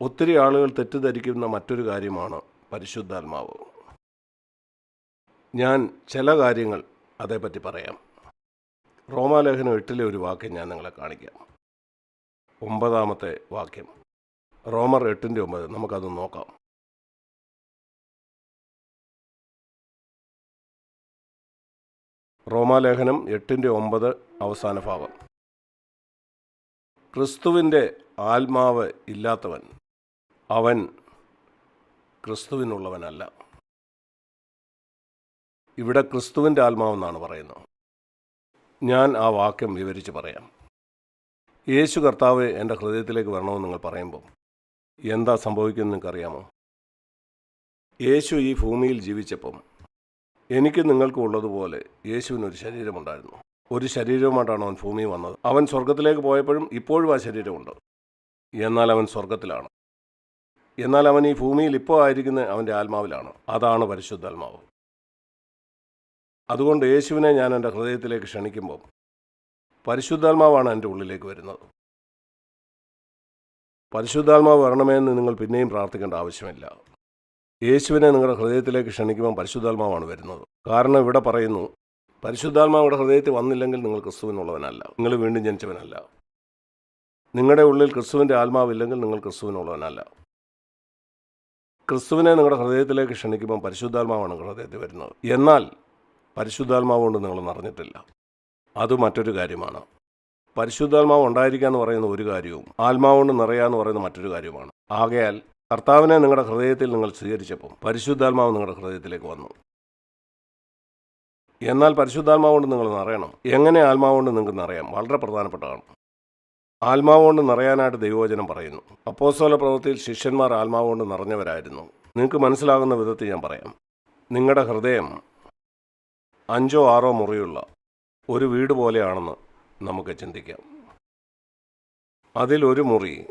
ഒത്തിരി ആളുകൾ തെറ്റിദ്ധരിക്കുന്ന മറ്റൊരു കാര്യമാണ് പരിശുദ്ധാത്മാവ്. ഞാൻ ചില കാര്യങ്ങൾ അതേപ്പറ്റി പറയാം. റോമാലേഖനം എട്ടിലെ ഒരു വാക്യം ഞാൻ നിങ്ങളെ കാണിക്കാം. ഒമ്പതാമത്തെ വാക്യം. റോമർ എട്ടിന്റെ ഒമ്പത്. നമുക്കത് നോക്കാം. റോമാലേഖനം എട്ടിന്റെ ഒമ്പത് അവസാന ഭാഗം. ക്രിസ്തുവിന്റെ ആത്മാവ് ഇല്ലാത്തവൻ അവൻ ക്രിസ്തുവിനുള്ളവനല്ല. ഇവിടെ ക്രിസ്തുവിന്റെ ആത്മാവെന്നാണ് പറയുന്നത്. ഞാൻ ആ വാക്യം വിവരിച്ച് പറയാം. യേശു കർത്താവ് എന്റെ ഹൃദയത്തിലേക്ക് വരണമെന്ന് നിങ്ങൾ പറയുമ്പോൾ എന്താ സംഭവിക്കുന്നത് നിങ്ങൾക്കറിയാമോ? യേശു ഈ ഭൂമിയിൽ ജീവിച്ചപ്പം എനിക്ക് നിങ്ങൾക്കും ഉള്ളതുപോലെ യേശുവിനൊരു ശരീരമുണ്ടായിരുന്നു. ഒരു ശരീരവുമായിട്ടാണ് അവൻ ഭൂമി വന്നത്. അവൻ സ്വർഗത്തിലേക്ക് പോയപ്പോഴും ഇപ്പോഴും ആ ശരീരമുണ്ട്. എന്നാൽ അവൻ സ്വർഗത്തിലാണ് എന്നാൽ അവൻ ഈ ഭൂമിയിൽ ഇപ്പോൾ ആയിരിക്കുന്ന അവന്റെ ആത്മാവിലാണ്. അതാണ് പരിശുദ്ധാത്മാവ്. അതുകൊണ്ട് യേശുവിനെ ഞാൻ എന്റെ ഹൃദയത്തിലേക്ക് ക്ഷണിക്കുമ്പോൾ പരിശുദ്ധാത്മാവാണ് എന്റെ ഉള്ളിലേക്ക് വരുന്നത്. പരിശുദ്ധാത്മാവ് വരണമെന്ന് നിങ്ങൾ പിന്നെയും പ്രാർത്ഥിക്കേണ്ട ആവശ്യമില്ല. യേശുവിനെ നിങ്ങളുടെ ഹൃദയത്തിലേക്ക് ക്ഷണിക്കുമ്പോൾ പരിശുദ്ധാത്മാവാണ് വരുന്നത്. കാരണം ഇവിടെ പറയുന്നു പരിശുദ്ധാത്മാവിടെ ഹൃദയത്തിൽ വന്നില്ലെങ്കിൽ നിങ്ങൾ ക്രിസ്തുവിനുള്ളവനല്ല. നിങ്ങൾ വീണ്ടും ജനിച്ചവനല്ല. നിങ്ങളുടെ ഉള്ളിൽ ക്രിസ്തുവിന്റെ ആത്മാവില്ലെങ്കിൽ നിങ്ങൾ ക്രിസ്തുവിനുള്ളവനല്ല. ക്രിസ്തുവിനെ നിങ്ങളുടെ ഹൃദയത്തിലേക്ക് ക്ഷണിക്കുമ്പോൾ പരിശുദ്ധാത്മാവാണ് ഹൃദയത്തിൽ വരുന്നത്. എന്നാൽ പരിശുദ്ധാത്മാവ് കൊണ്ട് നിങ്ങൾ നിറഞ്ഞിട്ടില്ല അത് മറ്റൊരു കാര്യമാണ്. പരിശുദ്ധാത്മാവ് ഉണ്ടായിരിക്കുക എന്ന് പറയുന്ന ഒരു കാര്യവും ആത്മാവ് കൊണ്ട് നിറയുക എന്ന് പറയുന്ന മറ്റൊരു കാര്യമാണ് ആകയാൽ കർത്താവിനെ നിങ്ങളുടെ ഹൃദയത്തിൽ നിങ്ങൾ സ്വീകരിച്ചപ്പോൾ പരിശുദ്ധാത്മാവ് നിങ്ങളുടെ ഹൃദയത്തിലേക്ക് വന്നു. എന്നാൽ പരിശുദ്ധാത്മാവ് കൊണ്ട് നിങ്ങൾ നിറയണം എങ്ങനെ ആത്മാവ് കൊണ്ട് നിങ്ങൾക്ക് നിറയാം വളരെ പ്രധാനപ്പെട്ടതാണ്. ആത്മാവ് കൊണ്ട് നിറയാനായിട്ട് ദൈവവചനം പറയുന്നു. അപ്പോസോല പ്രവൃത്തിയിൽ ശിഷ്യന്മാർ ആത്മാവുകൊണ്ട് നിറഞ്ഞവരായിരുന്നു. നിങ്ങൾക്ക് മനസ്സിലാകുന്ന വിധത്തിൽ ഞാൻ പറയാം. നിങ്ങളുടെ ഹൃദയം അഞ്ചോ ആറോ മുറിയുള്ള ഒരു വീട് പോലെയാണെന്ന് നമുക്ക് ചിന്തിക്കാം. അതിലൊരു മുറി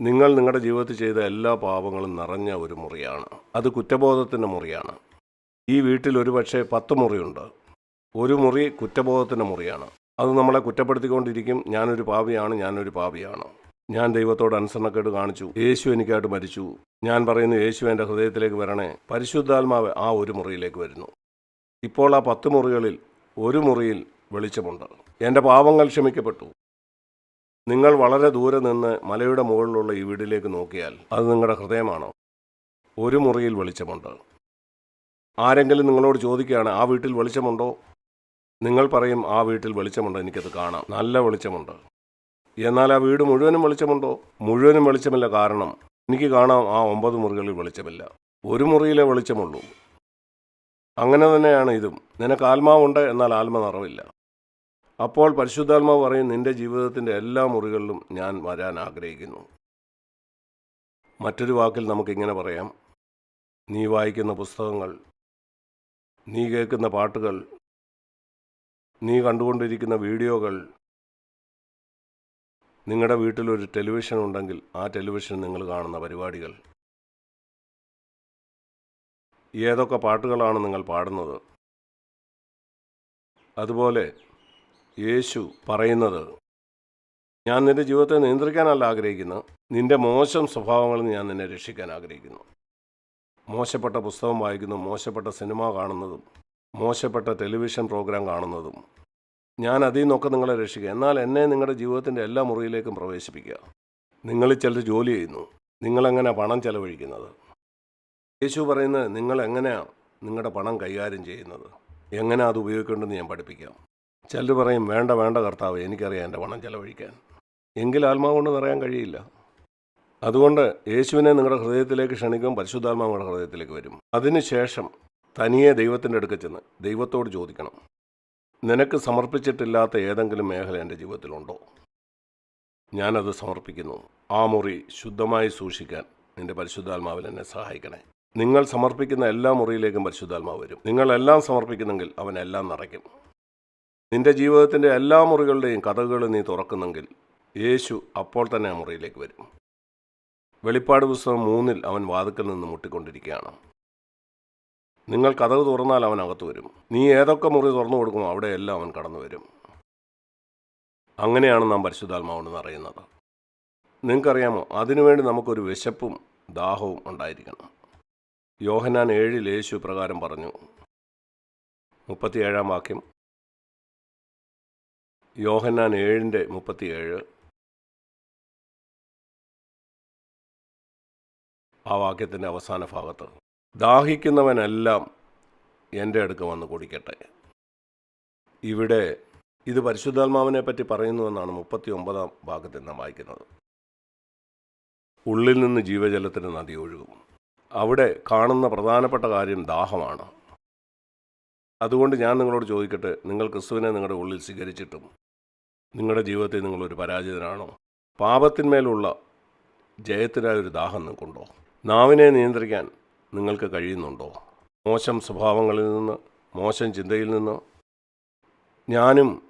നിങ്ങൾ നിങ്ങളുടെ ജീവിതത്തിൽ ചെയ്ത എല്ലാ പാപങ്ങളും നിറഞ്ഞ ഒരു മുറിയാണ്. അത് കുറ്റബോധത്തിന്റെ മുറിയാണ്. ഈ വീട്ടിൽ ഒരുപക്ഷെ പത്ത് മുറിയുണ്ട്. ഒരു മുറി കുറ്റബോധത്തിന്റെ മുറിയാണ്. അത് നമ്മളെ കുറ്റപ്പെടുത്തിക്കൊണ്ടിരിക്കും. ഞാനൊരു പാപിയാണ് ഞാനൊരു പാപിയാണ്. ഞാൻ ദൈവത്തോട് അനുസരണക്കേട് കാണിച്ചു. യേശു എനിക്കായിട്ട് മരിച്ചു. ഞാൻ പറയുന്നു യേശു എന്റെ ഹൃദയത്തിലേക്ക് വരണേ. പരിശുദ്ധാത്മാവ് ആ ഒരു മുറിയിലേക്ക് വരുന്നു. ഇപ്പോൾ ആ പത്ത് മുറികളിൽ ഒരു മുറിയിൽ വെളിച്ചമുണ്ട്. എന്റെ പാവങ്ങൾ ക്ഷമിക്കപ്പെട്ടു. നിങ്ങൾ വളരെ ദൂരെ നിന്ന് മലയുടെ മുകളിലുള്ള ഈ വീടിലേക്ക് നോക്കിയാൽ അത് നിങ്ങളുടെ ഹൃദയമാണോ. ഒരു മുറിയിൽ വെളിച്ചമുണ്ട്. ആരെങ്കിലും നിങ്ങളോട് ചോദിക്കുകയാണ് ആ വീട്ടിൽ വെളിച്ചമുണ്ടോ? നിങ്ങൾ പറയും ആ വീട്ടിൽ വെളിച്ചമുണ്ട്? എനിക്കത് കാണാം. നല്ല വെളിച്ചമുണ്ട്. എന്നാൽ ആ വീട് മുഴുവനും വെളിച്ചമുണ്ടോ? മുഴുവനും വെളിച്ചമില്ല. കാരണം എനിക്ക് കാണാം ആ ഒമ്പത് മുറികളിൽ വെളിച്ചമില്ല. ഒരു മുറിയിലെ വെളിച്ചമുള്ളൂ. അങ്ങനെ തന്നെയാണ് ഇതും. നിനക്ക് ആത്മാവുണ്ട് എന്നാൽ ആത്മ നിറവില്ല. അപ്പോൾ പരിശുദ്ധാത്മാവ് പറയും നിന്റെ ജീവിതത്തിന്റെ എല്ലാ മുറികളിലും ഞാൻ വരാൻ ആഗ്രഹിക്കുന്നു. മറ്റൊരു വാക്കിൽ നമുക്കിങ്ങനെ പറയാം. നീ വായിക്കുന്ന പുസ്തകങ്ങൾ നീ കേൾക്കുന്ന പാട്ടുകൾ നീ കണ്ടുകൊണ്ടിരിക്കുന്ന വീഡിയോകൾ നിങ്ങളുടെ വീട്ടിലൊരു ടെലിവിഷൻ ഉണ്ടെങ്കിൽ ആ ടെലിവിഷൻ നിങ്ങൾ കാണുന്ന പരിപാടികൾ. ഏതൊക്കെ പാട്ടുകളാണ് നിങ്ങൾ പാടുന്നത്? അതുപോലെ യേശു പറയുന്നത് ഞാൻ നിന്റെ ജീവിതത്തെ നിയന്ത്രിക്കാനല്ല ആഗ്രഹിക്കുന്നു. നിന്റെ മോശം സ്വഭാവങ്ങളിൽ ഞാൻ നിന്നെ രക്ഷിക്കാൻ ആഗ്രഹിക്കുന്നു. മോശപ്പെട്ട പുസ്തകം വായിക്കുന്നു മോശപ്പെട്ട സിനിമ കാണുന്നതും മോശപ്പെട്ട ടെലിവിഷൻ പ്രോഗ്രാം കാണുന്നതും ഞാൻ അതിൽ നിന്നൊക്കെ നിങ്ങളെ രക്ഷിക്കുക. എന്നാൽ എന്നെ നിങ്ങളുടെ ജീവിതത്തിന്റെ എല്ലാ മുറിയിലേക്കും പ്രവേശിപ്പിക്കുക. നിങ്ങൾ ചിലർ ജോലി ചെയ്യുന്നു. നിങ്ങളെങ്ങനെ പണം ചെലവഴിക്കുന്നത്? യേശു പറയുന്നത് നിങ്ങൾ എങ്ങനെയാണ് നിങ്ങളുടെ പണം കൈകാര്യം ചെയ്യുന്നത്? എങ്ങനെ അത് ഉപയോഗിക്കേണ്ടെന്ന് ഞാൻ പഠിപ്പിക്കാം. ചിലർ പറയും വേണ്ട വേണ്ട കർത്താവ് എനിക്കറിയാം എന്റെ പണം ചെലവഴിക്കാൻ. എങ്കിൽ ആത്മാവ് കൊണ്ട് നിറയാൻ കഴിയില്ല. അതുകൊണ്ട് യേശുവിനെ നിങ്ങളുടെ ഹൃദയത്തിലേക്ക് ക്ഷണിക്കും പരിശുദ്ധാത്മാവ് നിങ്ങളുടെ ഹൃദയത്തിലേക്ക് വരും. അതിനുശേഷം തനിയെ ദൈവത്തിന്റെ അടുക്ക ചെന്ന് ദൈവത്തോട് ചോദിക്കണം നിനക്ക് സമർപ്പിച്ചിട്ടില്ലാത്ത ഏതെങ്കിലും മേഖല എന്റെ ജീവിതത്തിലുണ്ടോ? ഞാനത് സമർപ്പിക്കുന്നു. ആ മുറി ശുദ്ധമായി സൂക്ഷിക്കാൻ നിന്റെ പരിശുദ്ധാത്മാവിൽ എന്നെ സഹായിക്കണേ. നിങ്ങൾ സമർപ്പിക്കുന്ന എല്ലാ മുറിയിലേക്കും പരിശുദ്ധാത്മാവ് വരും. നിങ്ങളെല്ലാം സമർപ്പിക്കുന്നെങ്കിൽ അവൻ എല്ലാം നിറയ്ക്കും. നിന്റെ ജീവിതത്തിന്റെ എല്ലാ മുറികളുടെയും കഥകൾ നീ തുറക്കുന്നെങ്കിൽ യേശു അപ്പോൾ തന്നെ ആ മുറിയിലേക്ക് വരും. വെളിപ്പാട് പുസ്തകം മൂന്നിൽ അവൻ വാതുക്കൽ നിന്ന് മുട്ടിക്കൊണ്ടിരിക്കുകയാണ്. നിങ്ങൾ കഥവ് തുറന്നാൽ അവൻ അകത്ത് വരും. നീ ഏതൊക്കെ മുറി തുറന്നു കൊടുക്കുമോ അവിടെയെല്ലാം അവൻ കടന്നു വരും. അങ്ങനെയാണ് നാം പരിശുദ്ധാത്മാവെന്ന് അറിയുന്നത്. നിങ്ങൾക്കറിയാമോ? അതിനുവേണ്ടി നമുക്കൊരു വിശപ്പും ദാഹവും ഉണ്ടായിരിക്കണം. യോഹനാൻ ഏഴിൽ യേശു പ്രകാരം പറഞ്ഞു. മുപ്പത്തിയേഴാം വാക്യം. യോഹന്നാൻ ഏഴിന്റെ മുപ്പത്തിയേഴ്. ആ വാക്യത്തിന്റെ അവസാന ഭാഗത്ത്. ദാഹിക്കുന്നവനെല്ലാം എന്റെ അടുക്ക വന്ന് കുടിക്കട്ടെ. ഇവിടെ ഇത് പരിശുദ്ധാത്മാവിനെ പറ്റി പറയുന്നുവെന്നാണ് മുപ്പത്തി ഒമ്പതാം ഭാഗത്തിൽ നാം വായിക്കുന്നത്. ഉള്ളിൽ നിന്ന് ജീവജലത്തിന് നദി ഒഴുകും. അവിടെ കാണുന്ന പ്രധാനപ്പെട്ട കാര്യം ദാഹമാണ്. അതുകൊണ്ട് ഞാൻ നിങ്ങളോട് ചോദിക്കട്ടെ നിങ്ങൾ ക്രിസ്തുവിനെ നിങ്ങളുടെ ഉള്ളിൽ സ്വീകരിച്ചിട്ടും നിങ്ങളുടെ ജീവിതത്തിൽ നിങ്ങളൊരു പരാജിതനാണോ? പാപത്തിന്മേലുള്ള ജയത്തിനായ ഒരു ദാഹം നിങ്ങൾക്കുണ്ടോ? നാവിനെ നിയന്ത്രിക്കാൻ നിങ്ങൾക്ക് കഴിയുന്നുണ്ടോ? മോശം സ്വഭാവങ്ങളിൽ നിന്ന് മോശം ചിന്തയിൽ നിന്ന്. ഞാനും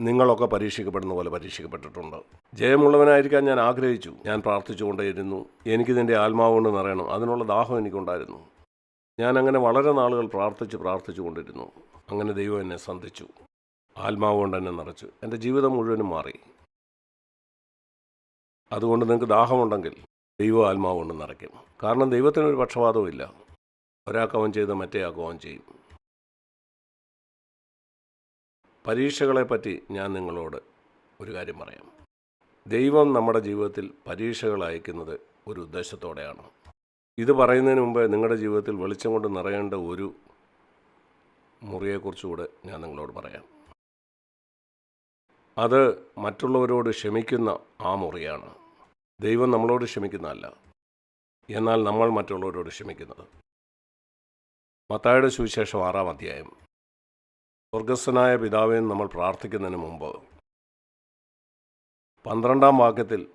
നിങ്ങളൊക്കെ പരീക്ഷിക്കപ്പെടുന്ന പോലെ പരീക്ഷിക്കപ്പെട്ടിട്ടുണ്ട്. ജയമുള്ളവനായിരിക്കാൻ ഞാൻ ആഗ്രഹിച്ചു. ഞാൻ പ്രാർത്ഥിച്ചുകൊണ്ടേയിരുന്നു. എനിക്കിതിന്റെ ആത്മാവ് കൊണ്ട് നിറയണം അതിനുള്ള ദാഹം എനിക്കുണ്ടായിരുന്നു. ഞാൻ അങ്ങനെ വളരെ നാളുകൾ പ്രാർത്ഥിച്ച് പ്രാർത്ഥിച്ചു കൊണ്ടിരുന്നു അങ്ങനെ ദൈവം എന്നെ സന്ധിച്ചു. ആത്മാവ് കൊണ്ട് എന്നെ നിറച്ചു. എന്റെ ജീവിതം മുഴുവനും മാറി. അതുകൊണ്ട് നിങ്ങൾക്ക് ദാഹമുണ്ടെങ്കിൽ ദൈവ ആത്മാവ് കൊണ്ട് നിറയ്ക്കും കാരണം ദൈവത്തിനൊരു പക്ഷപാതവും ഇല്ല ഒരാൾക്ക് അവൻ ചെയ്ത് മറ്റേ ആൾക്ക് അവൻ ചെയ്യും. പരീക്ഷകളെപ്പറ്റി ഞാൻ നിങ്ങളോട് ഒരു കാര്യം പറയാം. ദൈവം നമ്മുടെ ജീവിതത്തിൽ പരീക്ഷകൾ അയക്കുന്നത് ഒരു ഉദ്ദേശത്തോടെയാണ്. ഇത് പറയുന്നതിന് മുമ്പ് നിങ്ങളുടെ ജീവിതത്തിൽ വെളിച്ചം കൊണ്ട് നിറയേണ്ട ഒരു മുറിയെക്കുറിച്ചുകൂടെ ഞാൻ നിങ്ങളോട് പറയാം. അത് മറ്റുള്ളവരോട് ക്ഷമിക്കുന്ന ആ മുറിയാണ്. ദൈവം നമ്മളോട് ക്ഷമിക്കുന്നതല്ല. എന്നാൽ നമ്മൾ മറ്റുള്ളവരോട് ക്ഷമിക്കുന്നത്. മത്തായുടെ സുവിശേഷം ആറാം അധ്യായം. സ്വർഗസ്വനായ പിതാവെ നമ്മൾ പ്രാർത്ഥിക്കുന്നതിന് മുമ്പ് പന്ത്രണ്ടാം വാക്യത്തിൽ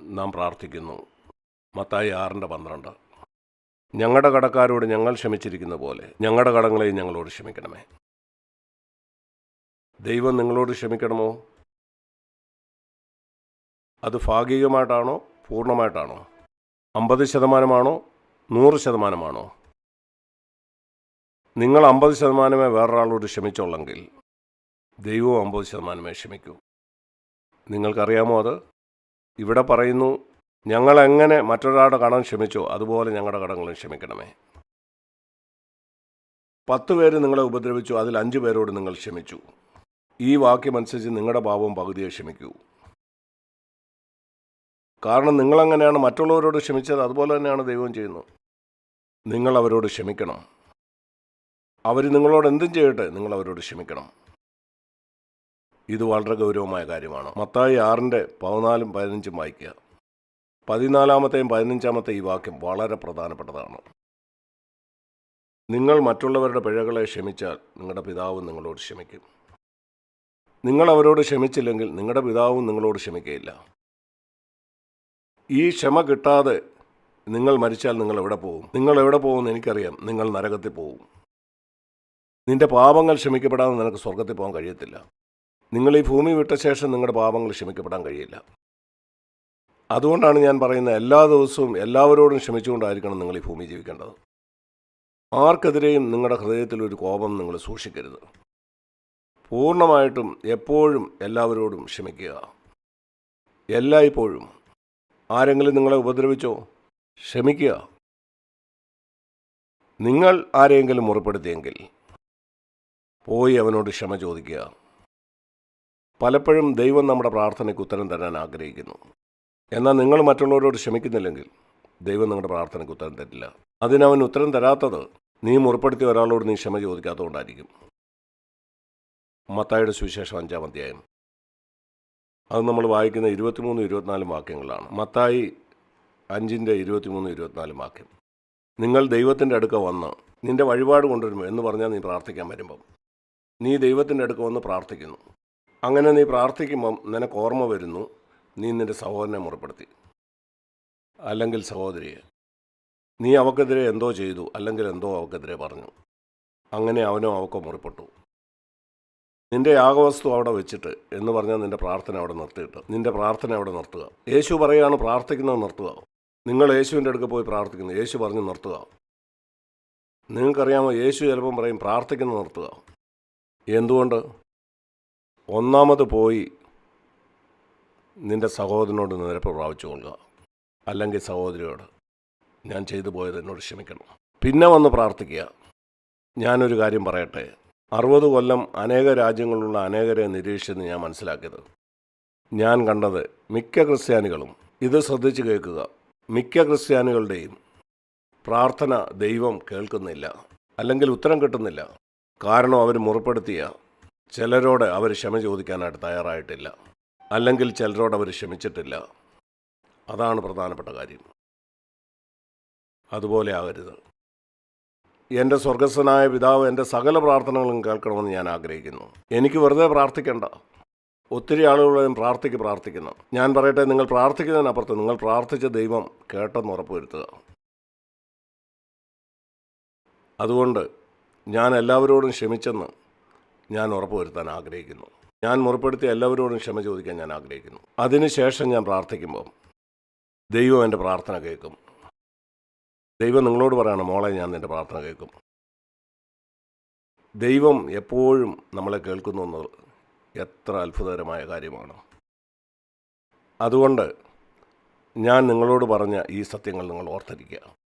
നാം പ്രാർത്ഥിക്കുന്നു. മത്തായി ആറിന്റെ പന്ത്രണ്ട്. ഞങ്ങളുടെ കടക്കാരോട് ഞങ്ങൾ ക്ഷമിച്ചിരിക്കുന്ന പോലെ ഞങ്ങളുടെ കടങ്ങളെയും ഞങ്ങളോട് ക്ഷമിക്കണമേ. ദൈവം നിങ്ങളോട് ക്ഷമിക്കണമോ? അത് ഭാഗികമായിട്ടാണോ പൂർണമായിട്ടാണോ? അമ്പത് ശതമാനമാണോ നൂറ് ശതമാനമാണോ? നിങ്ങൾ അമ്പത് ശതമാനമേ വേറൊരാളോട് ക്ഷമിച്ചോളെങ്കിൽ ദൈവവും അമ്പത് ശതമാനമേ ക്ഷമിക്കൂ. നിങ്ങൾക്കറിയാമോ അത്? ഇവിടെ പറയുന്നു ഞങ്ങൾ എങ്ങനെ മറ്റൊരാളുടെ കടം ക്ഷമിച്ചോ അതുപോലെ ഞങ്ങളുടെ കടങ്ങളും ക്ഷമിക്കണമേ. പത്ത് പേര് നിങ്ങളെ ഉപദ്രവിച്ചു അതിൽ അഞ്ച് പേരോട് നിങ്ങൾ ക്ഷമിച്ചു. ഈ വാക്യമനുസരിച്ച് നിങ്ങളുടെ പാപം പകുതിയെ ക്ഷമിക്കൂ. കാരണം നിങ്ങളങ്ങനെയാണ് മറ്റുള്ളവരോട് ക്ഷമിച്ചത് അതുപോലെ തന്നെയാണ് ദൈവം ചെയ്യുന്നത് നിങ്ങൾ അവരോട് ക്ഷമിക്കണം. അവർ നിങ്ങളോട് എന്തും ചെയ്യട്ടെ നിങ്ങൾ അവരോട് ക്ഷമിക്കണം. ഇത് വളരെ ഗൗരവമായ കാര്യമാണ്. മത്തായി ആറിന്റെ പതിനാലും പതിനഞ്ചും വായിക്കുക. പതിനാലാമത്തെയും പതിനഞ്ചാമത്തെ ഈ വാക്യം വളരെ പ്രധാനപ്പെട്ടതാണ്. നിങ്ങൾ മറ്റുള്ളവരുടെ പിഴകളെ ക്ഷമിച്ചാൽ നിങ്ങളുടെ പിതാവും നിങ്ങളോട് ക്ഷമിക്കും. നിങ്ങൾ അവരോട് ക്ഷമിച്ചില്ലെങ്കിൽ നിങ്ങളുടെ പിതാവും നിങ്ങളോട് ക്ഷമിക്കുകയില്ല ഈ ക്ഷമ കിട്ടാതെ നിങ്ങൾ മരിച്ചാൽ നിങ്ങൾ എവിടെ പോകും? നിങ്ങൾ എവിടെ പോകുമെന്ന് എനിക്കറിയാം. നിങ്ങൾ നരകത്തിൽ പോകും. നിന്റെ പാപങ്ങൾ ക്ഷമിക്കപ്പെടാതെ നിനക്ക് സ്വർഗത്തിൽ പോകാൻ കഴിയത്തില്ല. നിങ്ങൾ ഈ ഭൂമി വിട്ട ശേഷം നിങ്ങളുടെ പാപങ്ങൾ ക്ഷമിക്കപ്പെടാൻ കഴിയില്ല. അതുകൊണ്ടാണ് ഞാൻ പറയുന്നത് എല്ലാ ദിവസവും എല്ലാവരോടും ക്ഷമിച്ചുകൊണ്ടായിരിക്കണം നിങ്ങൾ ഈ ഭൂമി ജീവിക്കേണ്ടത്. ആർക്കെതിരെയും നിങ്ങളുടെ ഹൃദയത്തിൽ ഒരു കോപം നിങ്ങൾ സൂക്ഷിക്കരുത്. പൂർണമായിട്ടും എപ്പോഴും എല്ലാവരോടും ക്ഷമിക്കുക. എല്ലായ്പ്പോഴും ആരെങ്കിലും നിങ്ങളെ ഉപദ്രവിച്ചോ? ക്ഷമിക്കുക. നിങ്ങൾ ആരെയെങ്കിലും മുറിപ്പെടുത്തിയെങ്കിൽ പോയി അവനോട് ക്ഷമ ചോദിക്കുക. പലപ്പോഴും ദൈവം നമ്മുടെ പ്രാർത്ഥനയ്ക്ക് ഉത്തരം തരാൻ ആഗ്രഹിക്കുന്നു. എന്നാൽ നിങ്ങൾ മറ്റുള്ളവരോട് ക്ഷമിക്കുന്നില്ലെങ്കിൽ ദൈവം നിങ്ങളുടെ പ്രാർത്ഥനയ്ക്ക് ഉത്തരം തരില്ല. അതിനവൻ ഉത്തരം തരാത്തത് നീ മുറിപ്പെടുത്തിയ ഒരാളോട് നീ ക്ഷമ ചോദിക്കാത്തതുകൊണ്ടായിരിക്കും. മത്തായുടെ സുവിശേഷം അഞ്ചാം അധ്യായം. അത് നമ്മൾ വായിക്കുന്ന ഇരുപത്തിമൂന്ന് ഇരുപത്തിനാലും വാക്യങ്ങളാണ്. മത്തായി അഞ്ചിന്റെ ഇരുപത്തിമൂന്ന് ഇരുപത്തിനാലും വാക്യം. നിങ്ങൾ ദൈവത്തിന്റെ അടുക്ക വന്ന് നിന്റെ വഴിപാട് കൊണ്ടുവരുമോ? എന്ന് പറഞ്ഞാൽ നീ പ്രാർത്ഥിക്കാൻ വരുമ്പം. നീ ദൈവത്തിന്റെ അടുക്ക വന്ന് പ്രാർത്ഥിക്കുന്നു. അങ്ങനെ നീ പ്രാർത്ഥിക്കുമ്പം നിനക്ക് ഓർമ്മ വരുന്നു നീ നിന്റെ സഹോദരനെ മുറപ്പെടുത്തി. അല്ലെങ്കിൽ സഹോദരിയെ. നീ അവക്കെതിരെ എന്തോ ചെയ്തു അല്ലെങ്കിൽ എന്തോ അവക്കെതിരെ പറഞ്ഞു. അങ്ങനെ അവനോ അവക്കോ മുറിപ്പെട്ടു. നിന്റെ യാഗവസ്തു അവിടെ വെച്ചിട്ട് എന്ന് പറഞ്ഞാൽ നിന്റെ പ്രാർത്ഥന അവിടെ നിർത്തിയിട്ട്. നിന്റെ പ്രാർത്ഥന അവിടെ നിർത്തുക. യേശു പറയുകയാണ് പ്രാർത്ഥിക്കുന്നത് നിർത്തുക. നിങ്ങൾ യേശുവിന്റെ അടുക്കൽ പോയി പ്രാർത്ഥിക്കുന്നു. യേശു പറഞ്ഞ് നിർത്തുക. നിങ്ങൾക്കറിയാമോ യേശു ചിലപ്പം പറയും പ്രാർത്ഥിക്കുന്നത് നിർത്തുക. എന്തുകൊണ്ട്? ഒന്നാമത് പോയി നിന്റെ സഹോദരനോട് നിരപ്പ് പ്രാപിച്ചു കൊള്ളുക. അല്ലെങ്കിൽ സഹോദരിയോട് ഞാൻ ചെയ്തു പോയത് എന്നോട് ക്ഷമിക്കണം. പിന്നെ വന്ന് പ്രാർത്ഥിക്കുക. ഞാനൊരു കാര്യം പറയട്ടെ. അറുപത് കൊല്ലം അനേക രാജ്യങ്ങളിലുള്ള അനേകരെ നിരീക്ഷിച്ചെന്ന് ഞാൻ മനസ്സിലാക്കിയത്. ഞാൻ കണ്ടത് മിക്ക ക്രിസ്ത്യാനികളും ഇത് ശ്രദ്ധിച്ച് കേൾക്കുക. മിക്ക ക്രിസ്ത്യാനികളുടെയും പ്രാർത്ഥന ദൈവം കേൾക്കുന്നില്ല അല്ലെങ്കിൽ ഉത്തരം കിട്ടുന്നില്ല. കാരണം അവർ മുറിപ്പെടുത്തിയ ചിലരോട് അവർ ക്ഷമ ചോദിക്കാനായിട്ട് തയ്യാറായിട്ടില്ല അല്ലെങ്കിൽ ചിലരോട് അവർ ക്ഷമിച്ചിട്ടില്ല. അതാണ് പ്രധാനപ്പെട്ട കാര്യം. അതുപോലെ ആകരുത്. എന്റെ സ്വർഗസ്വനായ പിതാവ് എന്റെ സകല പ്രാർത്ഥനകളും കേൾക്കണമെന്ന് ഞാൻ ആഗ്രഹിക്കുന്നു. എനിക്ക് വെറുതെ പ്രാർത്ഥിക്കണ്ട. ഒത്തിരി ആളുകളും പ്രാർത്ഥിക്ക് പ്രാർത്ഥിക്കുന്നു. ഞാൻ പറയട്ടെ നിങ്ങൾ പ്രാർത്ഥിക്കുന്നതിനപ്പുറത്ത് നിങ്ങൾ പ്രാർത്ഥിച്ച ദൈവം കേട്ടെന്ന് ഉറപ്പുവരുത്തുക. അതുകൊണ്ട് ഞാൻ എല്ലാവരോടും ക്ഷമിച്ചെന്ന് ഞാൻ ഉറപ്പുവരുത്താൻ ആഗ്രഹിക്കുന്നു. ഞാൻ മുറിപ്പെടുത്തിയ എല്ലാവരോടും ക്ഷമ ചോദിക്കാൻ ഞാൻ ആഗ്രഹിക്കുന്നു. അതിനുശേഷം ഞാൻ പ്രാർത്ഥിക്കുമ്പോൾ ദൈവം എന്റെ പ്രാർത്ഥന കേൾക്കും. ദൈവം നിങ്ങളോട് പറയണം മോളെ ഞാൻ നിന്റെ പ്രാർത്ഥന കേൾക്കും. ദൈവം എപ്പോഴും നമ്മളെ കേൾക്കുന്നു എന്നത് എത്ര അത്ഭുതകരമായ കാര്യമാണ്. അതുകൊണ്ട് ഞാൻ നിങ്ങളോട് പറഞ്ഞ ഈ സത്യങ്ങൾ നിങ്ങൾ ഓർത്തിരിക്കുക.